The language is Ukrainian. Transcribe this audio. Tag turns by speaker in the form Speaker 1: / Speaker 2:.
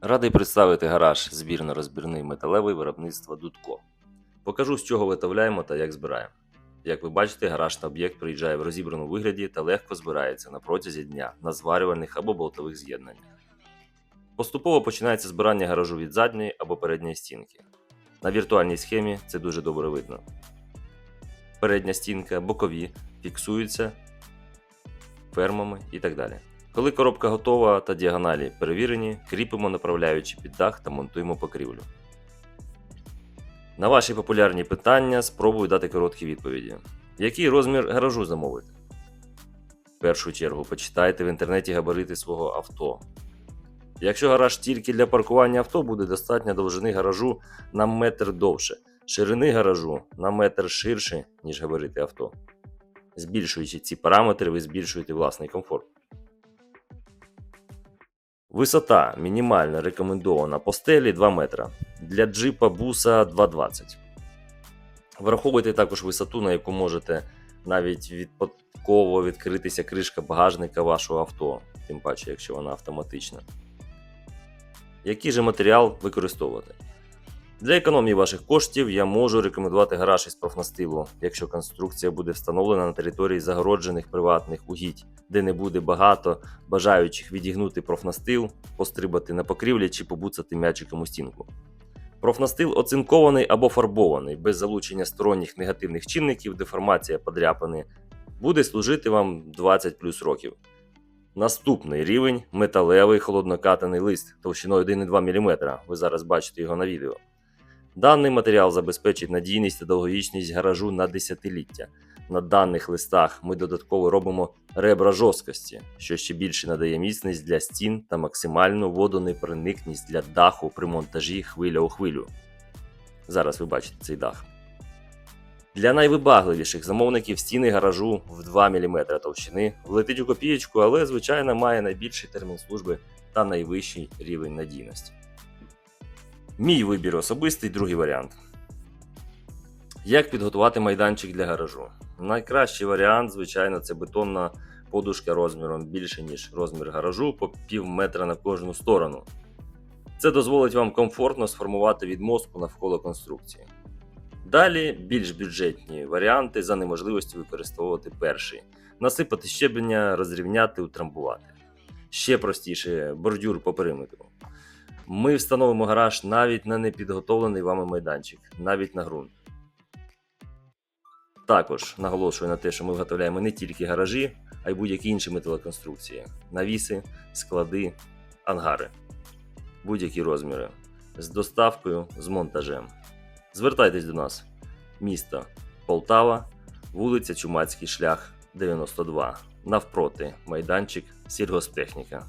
Speaker 1: Радий представити гараж збірно-розбірний металевий виробництва Дудко. Покажу, з чого виготовляємо та як збираємо. Як ви бачите, гараж на об'єкт приїжджає в розібраному вигляді та легко збирається на протязі дня на зварювальних або болтових з'єднаннях. Поступово починається збирання гаражу від задньої або передньої стінки. На віртуальній схемі це дуже добре видно. Передня стінка, бокові фіксуються фермами і так далі. Коли коробка готова та діагоналі перевірені, кріпимо направляючи під дах та монтуємо покрівлю. На ваші популярні питання спробую дати короткі відповіді. Який розмір гаражу замовити? В першу чергу почитайте в інтернеті габарити свого авто. Якщо гараж тільки для паркування авто, буде достатньо довжини гаражу на метр довше, ширини гаражу на метр ширше, ніж габарити авто. Збільшуючи ці параметри, ви збільшуєте власний комфорт. Висота мінімальна рекомендована по стелі 2 метра. Для джипа буса 2,20. Враховуйте також висоту, на яку можете навіть відпадково відкритися кришка багажника вашого авто, тим паче, якщо вона автоматична. Який же матеріал використовувати? Для економії ваших коштів я можу рекомендувати гараж із профнастилу, якщо конструкція буде встановлена на території загороджених приватних угідь, де не буде багато бажаючих відігнути профнастил, пострибати на покрівлі чи побуцати м'ячиком у стінку. Профнастил оцинкований або фарбований, без залучення сторонніх негативних чинників, деформація подряпини, буде служити вам 20 плюс років. Наступний рівень металевий холоднокатаний лист товщиною 1,2 мм. Ви зараз бачите його на відео. Даний матеріал забезпечить надійність та довговічність гаражу на десятиліття. На даних листах ми додатково робимо ребра жорсткості, що ще більше надає міцність для стін та максимальну водонепроникність для даху при монтажі хвиля у хвилю. Зараз ви бачите цей дах. Для найвибагливіших замовників стіни гаражу в 2 мм товщини влетить у копієчку, але звичайно має найбільший термін служби та найвищий рівень надійності. Мій вибір особистий другий варіант. Як підготувати майданчик для гаражу? Найкращий варіант, звичайно, це бетонна подушка розміром більше, ніж розмір гаражу, по пів метра на кожну сторону. Це дозволить вам комфортно сформувати відмостку навколо конструкції. Далі більш бюджетні варіанти за неможливості використовувати перший: насипати щеблення, розрівняти, утрамбувати. Ще простіше бордюр по периметру. Ми встановимо гараж навіть на непідготовлений вами майданчик, навіть на ґрунт. Також наголошую на те, що ми виготовляємо не тільки гаражі, а й будь-які інші металоконструкції: навіси, склади, ангари, будь-які розміри з доставкою, з монтажем. Звертайтесь до нас. Місто Полтава, вулиця Чумацький шлях 92. Навпроти майданчик сільгосптехніка.